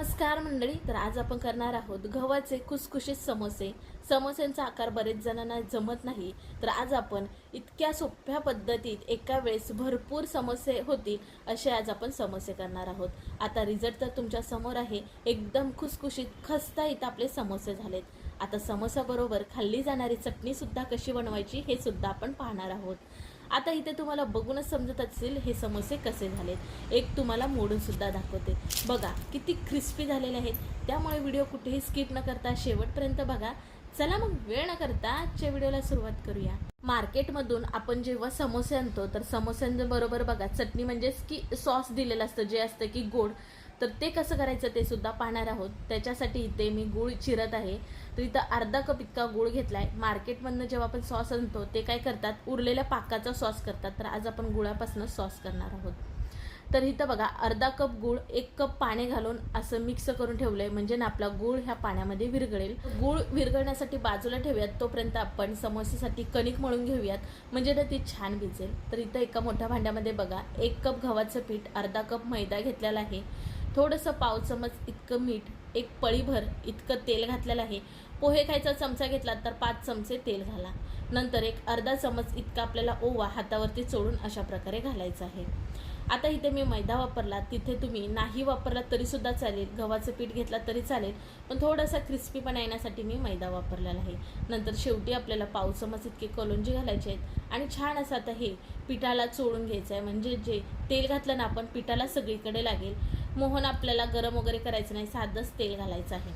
नमस्कार मंडळी तर आज आपण करणार आहोत गव्हाचे खुसखुशीत समोसे. समोस्यांचा आकार बरेच जणांना जमत नाही तर आज आपण इतक्या सोप्या पद्धतीत एका वेळेस भरपूर समोसे होतील असे आज आपण समोसे करणार आहोत. आता रिझल्ट तर तुमच्यासमोर आहे. एकदम खुसखुशीत खस्ता इथं आपले समोसे झालेत. आता समोसाबरोबर खाल्ली जाणारी चटणीसुद्धा कशी बनवायची हे सुद्धा आपण पाहणार आहोत. आता इथे तुम्हाला बघूनच समजत असेल हे समोसे कसे झालेत. एक तुम्हाला मोडूनसुद्धा दाखवते. बघा किती क्रिस्पी झालेले आहेत. त्यामुळे व्हिडिओ कुठेही स्किप न करता शेवटपर्यंत बघा. चला मग वेळ न करता आजच्या व्हिडिओला सुरुवात करूया. मार्केटमधून आपण जेव्हा समोसे आणतो तर समोस्यांबरोबर बघा चटणी म्हणजेच की सॉस दिलेलं असतं जे असतं की गोड. तर ते कसं करायचं ते सुद्धा पाहणार आहोत. त्याच्यासाठी इथे मी गूळ चिरत आहे. तर इथं अर्धा कप इतका गूळ घेतलाय. मार्केटमधनं जेव्हा आपण सॉस आणतो ते काय करतात? उरलेल्या पाकाचा सॉस करतात. तर आज आपण गुळापासून सॉस करणार आहोत. तर इथं बघा अर्धा कप गूळ एक कप पाणी घालून असं मिक्स करून ठेवलंय. म्हणजे ना आपला गूळ ह्या पाण्यामध्ये विरघळेल. गूळ विरघळण्यासाठी बाजूला ठेवूयात. तोपर्यंत आपण समोसेसाठी कणिक मळून घेऊयात. म्हणजे ना ती छान भिजेल. तर इथं एका मोठ्या भांड्यामध्ये बघा एक कप गव्हाचं पीठ अर्धा कप मैदा घेतलेला आहे. थोडंसं पाव चमच इतकं मीठ एक पळीभर इतकं तेल घातलेलं आहे. पोहे खायचा चमचा घेतला तर पाच चमचे तेल घाला. नंतर एक अर्धा चमच इतका आपल्याला ओवा हातावरती चोळून अशा प्रकारे घालायचा आहे. आता इथे मी मैदा वापरला. तिथे तुम्ही नाही वापरला तरीसुद्धा चालेल. गव्हाचं पीठ घेतला तरी चालेल. पण थोडासा क्रिस्पीपणा येण्यासाठी मी मैदा वापरलेला आहे. नंतर शेवटी आपल्याला पाव चमच इतके कलोंजी घालायचे आहेत. आणि छान असं आता हे पिठाला चोळून घ्यायचं आहे. म्हणजे जे तेल घातलं ना आपण पिठाला सगळीकडे लागेल. मोहन आपल्याला गरम वगैरे करायचं नाही साधंच तेल घालायचं आहे.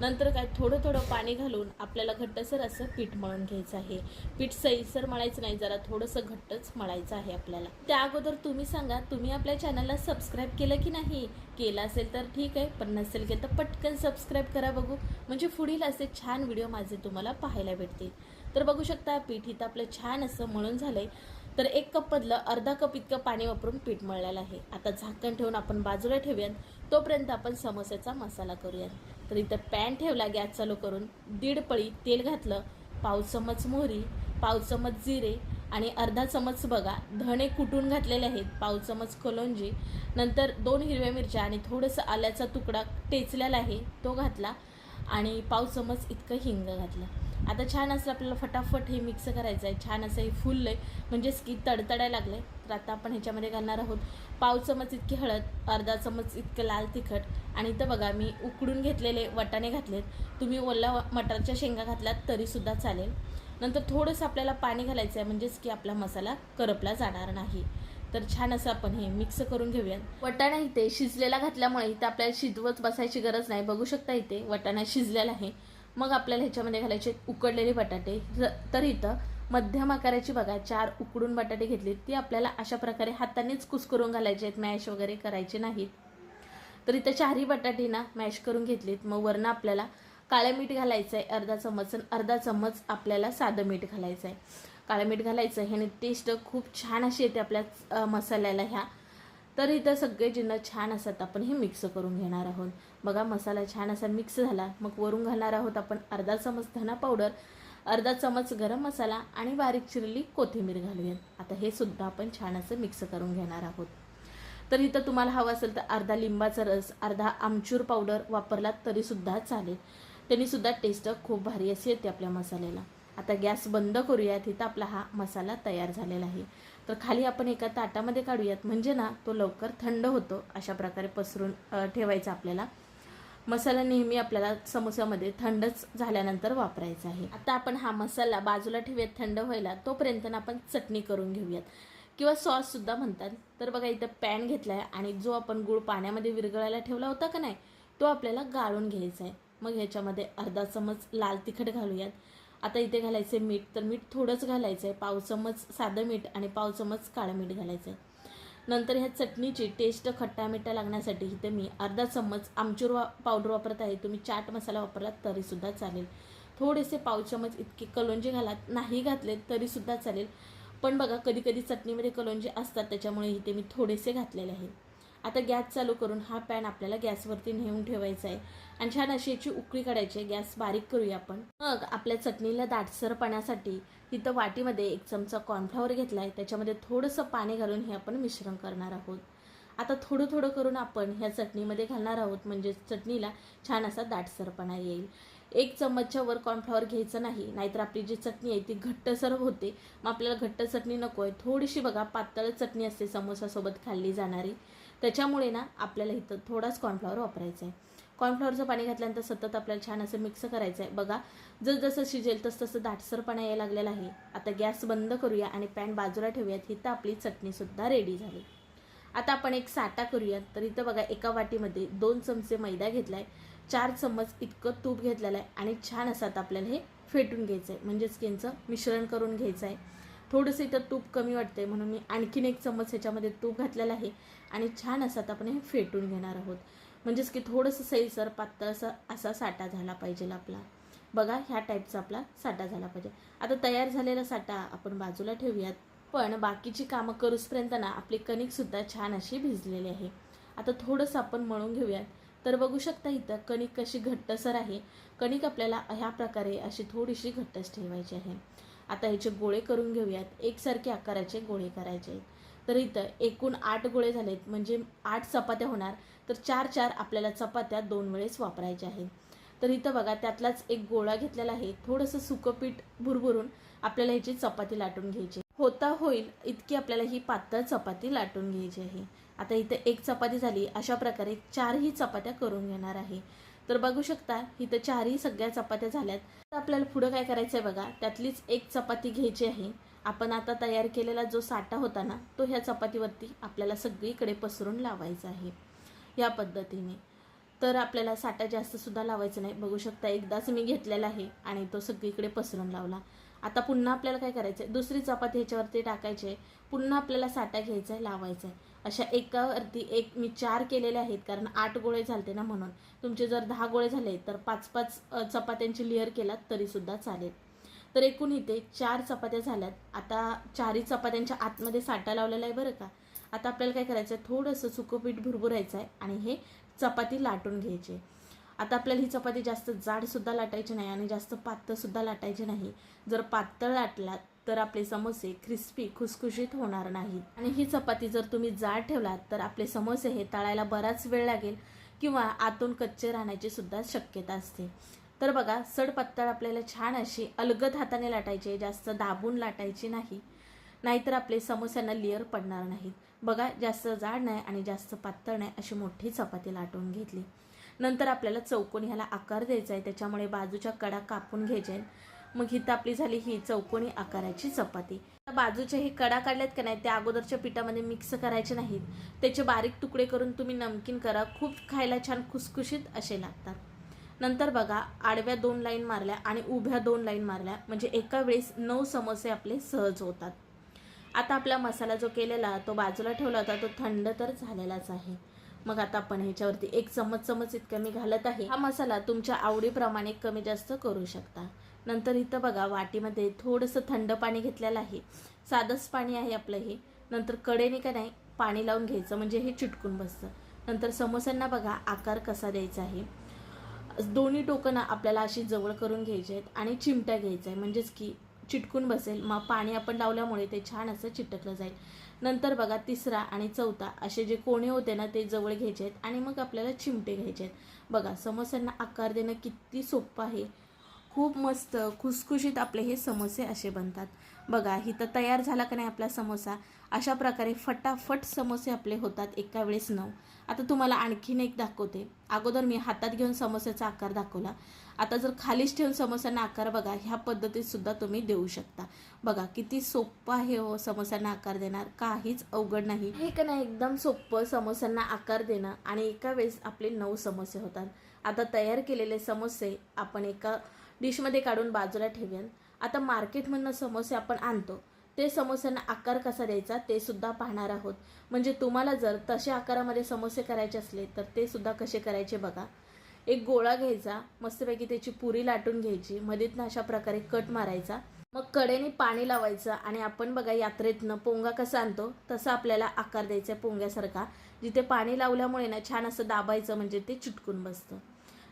नंतर काय थोडं थोडं पाणी घालून आपल्याला घट्टसर असं पीठ मळून घ्यायचं आहे. पीठ सैसर मळायचं नाही जरा थोडंसं घट्टच मळायचं आहे आपल्याला. त्या अगोदर तुम्ही सांगा तुम्ही आपल्या चॅनलला सबस्क्राईब केलं की नाही? केलं असेल तर ठीक आहे पण नसेल की तर पटकन सबस्क्राईब करा बघू. म्हणजे पुढील असे छान व्हिडिओ माझे तुम्हाला पाहायला भेटतील. तर बघू शकता पीठ इथं आपलं छान असं मळून आहे तर एक कपमधलं अर्धा कप इतकं पाणी वापरून पीठ मळलेलं आहे. आता झाकण ठेवून आपण बाजूला ठेवूयात. तोपर्यंत आपण समोस्याचा मसाला करूयात. तर इथं पॅन ठेवला गॅस चालू करून दीड पळी तेल घातलं पाव चमच मोहरी पाव चमच जिरे आणि अर्धा चमच बघा धणे कुटून घातलेले आहेत पाव चमच कोलोंजी नंतर दोन हिरव्या मिरच्या आणि थोडंसं आल्याचा तुकडा टेचलेला आहे तो घातला आणि पाव चमच इतकं हिंग घातलं. आता छान असं आपल्याला फटाफट हे मिक्स करायचं आहे छान असं हे फुललं आहे म्हणजेच की तडतडायला लागलं आहे तर आता आपण ह्याच्यामध्ये घालणार आहोत पाव चमच इतकी हळद अर्धा चमच इतकं लाल तिखट आणि इथं बघा मी उकडून घेतलेले वटाणे घातलेत. तुम्ही ओला मटारच्या शेंगा घातल्यात तरीसुद्धा चालेल. नंतर थोडंसं आपल्याला पाणी घालायचं आहे म्हणजेच की आपला मसाला करपला जाणार नाही. तर छान असं आपण हे मिक्स करून घेऊयात. वटाणा इथे शिजलेला घातल्यामुळे इथे आपल्याला शिजवत बसायची गरज नाही. बघू शकता इथे वटाणा शिजलेला आहे. मग आपल्याला ह्याच्यामध्ये घालायचे उकडलेले बटाटे. ज- तर इथं मध्यम आकाराची बघा चार उकडून बटाटे घेतले ती आपल्याला अशा प्रकारे हातानेच कुस्करून घालायचे आहेत. मॅश वगैरे करायचे नाहीत. तर इथं चारही बटाटे ना मॅश करून घेतलीत मग वरनं आपल्याला काळं मीठ घालायचं आहे अर्धा चमच आणि अर्धा चमच आपल्याला साधं मीठ घालायचं आहे काळं मीठ घालायचं आहे ह्याने टेस्ट खूप छान अशी येते आपल्या मसाल्याला ह्या. तर इथं सगळे जिन्नस छान असतात. आपण हे मिक्स करून घेणार आहोत. बघा मसाला छान असा मिक्स झाला. मग वरून घालणार आहोत आपण अर्धा चमच धना पावडर अर्धा चमच गरम मसाला आणि बारीक चिरली कोथिंबीर घालूयात. आता हे सुद्धा आपण छान असं मिक्स करून घेणार आहोत. तर इथं तुम्हाला हवं असेल तर अर्धा लिंबाचा रस अर्धा आमचूर पावडर वापरलात तरीसुद्धा चालेल. त्यांनीसुद्धा टेस्ट खूप भारी अशी येते आपल्या मसाल्याला. आता गॅस बंद करूयात. इथं आपला हा मसाला तयार झालेला आहे. तर खाली आपण एका ताटामध्ये काढूयात. म्हणजे ना तो लवकर थंड होतो अशा प्रकारे पसरून ठेवायचा आपल्याला. मसाला नेहमी आपल्याला समोसामध्ये थंडच झाल्यानंतर वापरायचा आहे. आता आपण हा मसाला बाजूला ठेवूयात थंड व्हायला तोपर्यंत ना आपण चटणी करून घेऊयात. किंवा सॉससुद्धा म्हणतात. तर बघा इथं पॅन घेतला आहे आणि जो आपण गूळ पाण्यामध्ये विरघळायला ठेवला होता का नाही तो आपल्याला गाळून घ्यायचा आहे. मग ह्याच्यामध्ये अर्धा चमच लाल तिखट घालूयात. आता इथे घालायचं आहे मीठ तर मीठ थोडंच घालायचं आहे पाव चमच साधं मीठ आणि पाव चमच काळं मीठ घालायचं आहे नंतर ह्या चटणीची टेस्ट खट्टा मिठा लागण्यासाठी इथे मी अर्धा चम्मच आमचूर वा पावडर वापरत आहे. तुम्ही चाट मसाला वापरलात तरीसुद्धा चालेल. थोडेसे पाव चमच इतके कलोंजे घालात नाही घातले तरीसुद्धा चालेल. पण बघा कधी कधी चटणीमध्ये कलोंजे असतात त्याच्यामुळे इथे मी थोडेसे घातलेले आहे. आता गॅस चालू करून हा पॅन आपल्याला गॅसवरती नेऊन ठेवायचा आहे. आणि छान अशी याची उकळी काढायची आहे. गॅस बारीक करूया आपण. मग आपल्या चटणीला दाटसरपणासाठी तिथं वाटीमध्ये एक चमचा कॉर्नफ्लॉवर घेतला आहे त्याच्यामध्ये थोडंसं पाणी घालून हे आपण मिश्रण करणार आहोत. आता थोडं थोडं करून आपण ह्या चटणीमध्ये घालणार आहोत. म्हणजे चटणीला छान असा दाटसरपणा येईल. एक चम्मचच्या वर कॉर्नफ्लॉवर घ्यायचं नाही. नाहीतर आपली जी चटणी आहे ती घट्टसर होते. मग आपल्याला घट्ट चटणी नको आहे थोडीशी बघा पातळ चटणी असते समोसासोबत खाल्ली जाणारी. त्याच्यामुळे ना आपल्याला इथं थोडाच कॉर्नफ्लॉवर वापरायचा आहे कॉर्नफ्लॉवरचं पाणी घातल्यानंतर सतत आपल्याला छान असं मिक्स करायचं आहे बघा जस जसं शिजेल तसं तसं दाटसरपणा यायला लागलेला आहे. आता गॅस बंद करूया आणि पॅन बाजूला ठेवूयात. इथं आपली चटणीसुद्धा रेडी झाली. आता आपण एक साटा करूयात तर इथं बघा एका वाटीमध्ये दोन चमचे मैदा घेतला आहे चार चम्मच इतकं तूप घेतलेलं आहे आणि छान असं आता आपल्याला हे फेटून घ्यायचं आहे म्हणजेच यांचं मिश्रण करून घ्यायचं आहे थोडंसं इथं तूप कमी वाटतंय म्हणून मी आणखीन एक चम्मच ह्याच्यामध्ये तूप घातलेलं आहे. आणि छान असं आता आपण हे फेटून घेणार आहोत. म्हणजेच की थोडंसं सैसर पातळ असा असा साठा झाला पाहिजे आपला. बघा ह्या टाईपचा आपला साठा झाला पाहिजे. आता तयार झालेला साठा आपण बाजूला ठेवूयात. पण बाकीची कामं करूसपर्यंत ना आपली कणिकसुद्धा छान अशी भिजलेली आहे. आता थोडंसं आपण मळून घेऊयात. तर बघू शकता इथं कणिक कशी घट्टसर आहे. कणिक आपल्याला ह्या प्रकारे अशी थोडीशी घट्टच ठेवायची आहे. आता ह्याचे गोळे करून घेऊयात. एकसारखे आकाराचे गोळे करायचे आहेत. तर इथं एकूण आठ गोळे झालेत. म्हणजे आठ चपात्या होणार. तर चार चार आपल्याला चपात्या दोन वेळेस वापरायच्या आहेत. तर इथं बघा त्यातलाच एक गोळा घेतलेला आहे. थोडंसं सुकं पीठ भुरभुरून आपल्याला ह्याची चपाती लाटून घ्यायची होता होईल इतकी आपल्याला ही पातळ चपाती लाटून घ्यायची आहे. आता इथं एक चपाती झाली. अशा प्रकारे चारही चपात्या करून घेणार आहे. तर बघू शकता इथं चारही सगळ्या चपात्या झाल्यात. तर आपल्याला पुढं काय करायचं आहे बघा त्यातलीच एक चपाती घ्यायची आहे. आपण आता तयार केलेला जो साठा होता ना तो ह्या चपातीवरती आपल्याला सगळीकडे पसरून लावायचा आहे या पद्धतीने. तर आपल्याला साठा जास्त सुद्धा नाही. बघू शकता एकदाच मी घेतलेला आहे आणि तो सगळीकडे पसरून लावला. आता पुन्हा आपल्याला काय करायचं आहे दुसरी चपाती ह्याच्यावरती टाकायची आहे. पुन्हा आपल्याला साठा घ्यायचा आहे लावायचा आहे. अशा एकावरती एक मी चार केलेले आहेत कारण आठ गोळे झालते ना म्हणून. तुमचे जर दहा गोळे झाले तर पाच पाच चपात्यांची लेअर केलात तरीसुद्धा चालेल. तर एकूण इथे चार चपात्या झाल्यात. आता चारही चपात्यांच्या आतमध्ये साठा लावलेला आहे बरं का? आता आपल्याला काय करायचं आहे थोडंसं सुकं पीठ भुरभुरायचं आहे आणि हे चपाती लाटून घ्यायची. आहे. आता आपल्याला ही चपाती जास्त जाडसुद्धा लाटायची नाही आणि जास्त पातळसुद्धा लाटायची नाही. जर पातळ लाटलात तर आपले समोसे क्रिस्पी खुसखुशीत होणार नाहीत. आणि ही चपाती जर तुम्ही जाड ठेवलात तर आपले समोसे हे तळायला बराच वेळ लागेल किंवा आतून कच्चे राहण्याची सुद्धा शक्यता असते. तर बघा सड पातळ आपल्याला छान अशी अलगद हाताने लाटायची जास्त दाबून लाटायची नाही. नाहीतर आपले समोस्यांना लेअर पडणार नाहीत. बघा जास्त जाड नाही आणि जास्त पातळ नाही अशी मोठी चपाती लाटून घेतली. नंतर आपल्याला चौकोनी ह्याला आकार द्यायचा आहे त्याच्यामुळे बाजूच्या कडा कापून घ्यायच्या आहेत. मग हिथं आपली झाली ही चौकोनी आकाराची चपाती. आता बाजूचे हे कडा काढल्यात का नाही त्या अगोदरच्या पिठामध्ये मिक्स करायचे नाहीत. त्याचे बारीक तुकडे करून तुम्ही नमकीन करा खूप खायला छान खुसखुशीत असे लागतात. नंतर बघा आडव्या दोन लाईन मारल्या आणि उभ्या दोन लाईन मारल्या म्हणजे एका वेळेस नऊ समोसे आपले सहज होतात. आता आपला मसाला जो केलेला तो बाजूला ठेवला होता तो थंड तर झालेलाच आहे. मग आता आपण ह्याच्यावरती एक चमच चमच इतकं मी घालत आहे. हा मसाला तुमच्या आवडीप्रमाणे कमी जास्त करू शकता. नंतर इथं बघा वाटीमध्ये थोडंसं थंड पाणी घेतलेलं आहे. साधंच पाणी आहे आपलं हे. नंतर कडेने का नाही पाणी लावून घ्यायचं म्हणजे हे चिटकून बसतं. नंतर समोस्यांना बघा आकार कसा द्यायचा आहे. दोन्ही टोकं आपल्याला अशी जवळ करून घ्यायची आहेत आणि चिमट्या घ्यायच्या आहे. म्हणजेच की चिटकून बसेल. मग पाणी आपण लावल्यामुळे ते छान असं चिटकलं जाईल. नंतर बघा तिसरा आणि चौथा असे जे कोणे होते ना ते जवळ घ्यायचे आहेत आणि मग आपल्याला चिमटे घ्यायचे आहेत. बघा समोस्यांना आकार देणं किती सोपं आहे. खूप मस्त खुसखुशीत आपले हे समोसे असे बनतात. बघा इथं तयार झाला का नाही आपला समोसा? अशा प्रकारे फटाफट समोसे आपले होतात एका वेळेस नऊ. आता तुम्हाला आणखीन एक दाखवते. अगोदर मी हातात घेऊन समोस्याचा आकार दाखवला. आता जर खालीच ठेवून समोस्यांना आकार बघा ह्या पद्धतीतसुद्धा तुम्ही देऊ शकता. बघा किती सोपं आहे हो समोस्यांना आकार देणार. काहीच अवघड नाही. हे का नाही एकदम सोपं समोस्यांना आकार देणं आणि एका वेळेस आपले नऊ समोसे होतात. आता तयार केलेले समोसे आपण एका डिशमध्ये काढून बाजूला ठेवेन. आता मार्केटमधनं समोसे आपण आणतो. ते समोस्यांना आकार कसा द्यायचा ते सुद्धा पाहणार आहोत. म्हणजे तुम्हाला जर तसे आकारामध्ये समोसे करायचे असले तर ते सुद्धा कसे करायचे बघा. एक गोळा घ्यायचा मस्तपैकी त्याची पुरी लाटून घ्यायची मधीतनं अशा प्रकारे कट मारायचा. मग कडेने पाणी लावायचं आणि आपण बघा यात्रेतनं पोंगा कसा आणतो तसा आपल्याला आकार द्यायचा आहे पोंग्यासारखा. जिथे पाणी लावल्यामुळे ना छान असं दाबायचं म्हणजे ते चिटकून बसतं.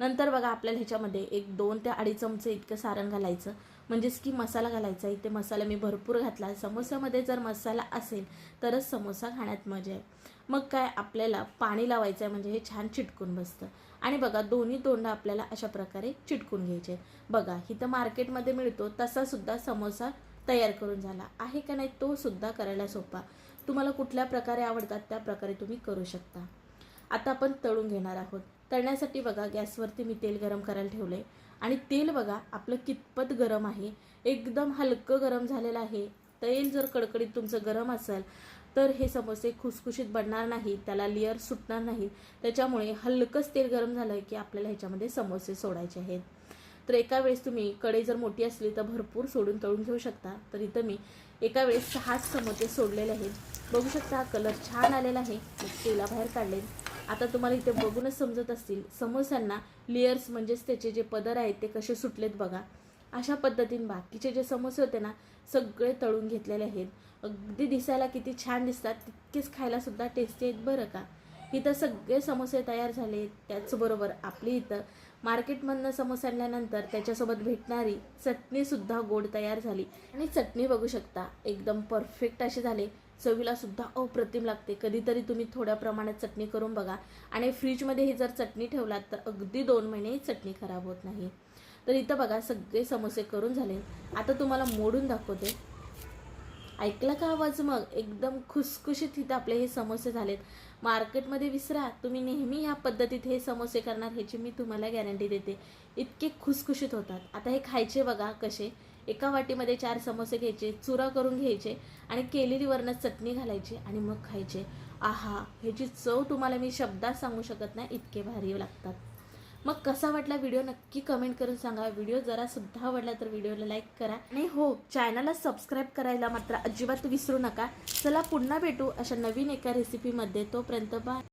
नंतर बघा आपल्याला ह्याच्यामध्ये एक दोन ते अडीच चमचे इतकं सारण घालायचं. म्हणजेच की मसाला घालायचा. इथे मसाला मी भरपूर घातला. समोस्यामध्ये जर मसाला असेल तरच समोसा खाण्यात मजा आहे. मग काय आपल्याला पाणी लावायचं आहे म्हणजे हे छान चिटकून बसतं. आणि बघा दोन्ही तोंड आपल्याला अशा प्रकारे चिटकून घ्यायचे बघा इथं मार्केटमध्ये मिळतो तसासुद्धा समोसा तयार करून झाला. आहे का नाही तो सुद्धा करायला सोपा. तुम्हाला कुठल्या प्रकारे आवडतात त्या प्रकारे तुम्ही करू शकता. आता आपण तळून घेणार आहोत. तळण्यासाठी बघा गॅसवरती मी तेल गरम करायला ठेवलं आहे आणि तेल बघा आपलं कितपत गरम आहे. एकदम हलकं गरम झालेलं आहे. तेल जर कडकडीत तुमचं गरम असेल तर हे समोसे खुसखुशीत बनणार नाही त्याला लेअर सुटणार नाही त्याच्यामुळे हलकंच तेल गरम झालं की आपल्याला ह्याच्यामध्ये समोसे सोडायचे आहेत. तर एका वेळेस तुम्ही कडे जर मोठी असली तर भरपूर सोडून तळून घेऊ शकता. तर इथं मी एका वेळेस सहाच समोसे सोडलेले आहेत. बघू शकता कलर छान आलेला आहे. तेला तेलाबाहेर काढले आता तुम्हाला इथे बघूनच समजत असतील समोस्यांना लेयर्स म्हणजेच त्याचे जे पदर आहेत ते कसे सुटलेत बघा. अशा पद्धतीने बाकीचे जे समोसे होते ना सगळे तळून घेतलेले आहेत. अगदी दिसायला किती छान दिसतात तितकेच खायला सुद्धा टेस्टी आहेत बरं का. इथं सगळे समोसे तयार झाले त्याचबरोबर आपली इथं मार्केटमधनं समोसे आणल्यानंतर त्याच्यासोबत भेटणारी चटणीसुद्धा गोड तयार झाली. आणि चटणी बघू शकता एकदम परफेक्ट अशी झाले. चवीला सुद्धा अप्रतिम लागते. कधीतरी तुम्ही थोड्या प्रमाणात चटणी करून बघा. आणि फ्रीजमध्ये ही जर चटणी ठेवलात तर अगदी दोन महिने चटणी खराब होत नाही. तर इथं बघा सगळे समोसे करून झाले. आता तुम्हाला मोडून दाखवते. ऐकला का आवाज मग? एकदम खुसखुशीत इथं आपले हे समोसे झालेत. मार्केटमध्ये विसरा तुम्ही नेहमी ह्या पद्धतीत हे समोसे करणार ह्याची मी तुम्हाला गॅरंटी देते. इतके खुसखुशीत होतात. आता हे खायचे बघा कसे. एका वाटीमध्ये चार समोसे घ्यायचे चुरा करून घ्यायचे आणि केलेली वरनं चटणी घालायची आणि मग खायचे. आहा ह्याची चव तुम्हाला मी शब्दात सांगू शकत नाही इतके भारी लागतात. मग कसा वाटला व्हिडिओ नक्की कमेंट करून सांगा. व्हिडिओ जरा सुद्धा आवडला तर व्हिडिओला लाईक करा. आणि हो चॅनलला सबस्क्राईब करायला मात्र अजिबात विसरू नका. चला पुन्हा भेटू अशा नवीन एका रेसिपीमध्ये तोपर्यंत बाय